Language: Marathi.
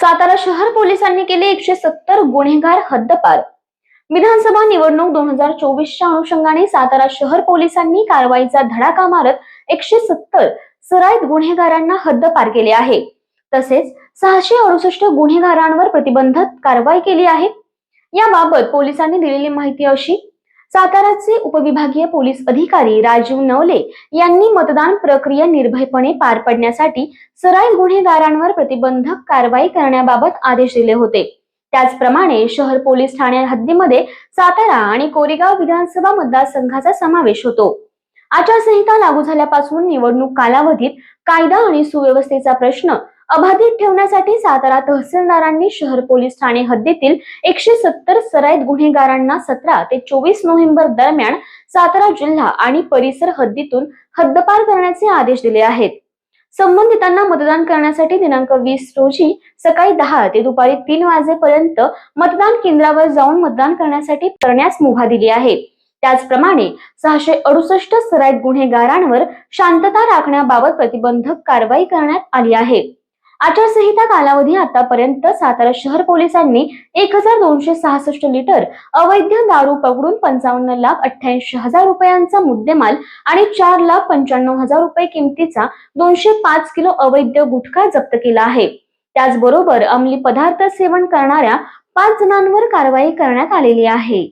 सातारा शहर पोलिसांनी केले एकशे सत्तर गुन्हेगार हद्दपार. विधानसभा निवडणूक दोन हजार चोवीसच्या अनुषंगाने सातारा शहर पोलिसांनी कारवाईचा धडाका मारत एकशे सत्तर सराईत गुन्हेगारांना हद्दपार केले आहे. तसेच सहाशे अडुसष्ट गुन्हेगारांवर प्रतिबंधक कारवाई केली आहे. याबाबत पोलिसांनी दिलेली माहिती अशी साताराचे उपविभागीय पोलीस अधिकारी राजीव नवले यांनी मतदान प्रक्रिया निर्भयपणे पार पडण्यासाठी सराई गुन्हेगारांवर प्रतिबंधक कारवाई करण्याबाबत आदेश दिले होते. त्याचप्रमाणे शहर पोलीस ठाणे हद्दीमध्ये सातारा आणि कोरेगाव विधानसभा मतदारसंघाचा समावेश होतो. आचारसंहिता लागू झाल्यापासून निवडणूक कालावधीत कायदा आणि सुव्यवस्थेचा प्रश्न अबाधित ठेवण्यासाठी सातारा तहसीलदारांनी शहर पोलीस ठाणे हद्दीतील एकशे सत्तर सराईत गुन्हेगारांना सतरा ते चोवीस नोव्हेंबर दरम्यान सातारा जिल्हा आणि परिसर हद्दीतून हद्दपार करण्याचे आदेश दिले आहेत. संबंधितांना मतदान करण्यासाठी दिनांक वीस रोजी सकाळी दहा ते दुपारी तीन वाजेपर्यंत मतदान केंद्रावर जाऊन मतदान करण्यासाठी करण्यास मुभा दिली आहे. त्याचप्रमाणे सहाशे अडुसष्ट सराईत गुन्हेगारांवर शांतता राखण्याबाबत प्रतिबंधक कारवाई करण्यात आली आहे. आचारसंहिता कालावधी आतापर्यंत सातारा शहर पोलिसांनी एक हजार दोनशे सहासष्ट लिटर अवैध दारू पकडून पंचावन्न लाख अठ्ठ्याऐंशी हजार रुपयांचा मुद्देमाल आणि चार लाख पंच्याण्णव हजार रुपये किमतीचा दोनशे पाच किलो अवैध गुटखा जप्त केला आहे. त्याचबरोबर अंमली पदार्थ सेवन करणाऱ्या पाच जणांवर कारवाई करण्यात आलेली आहे.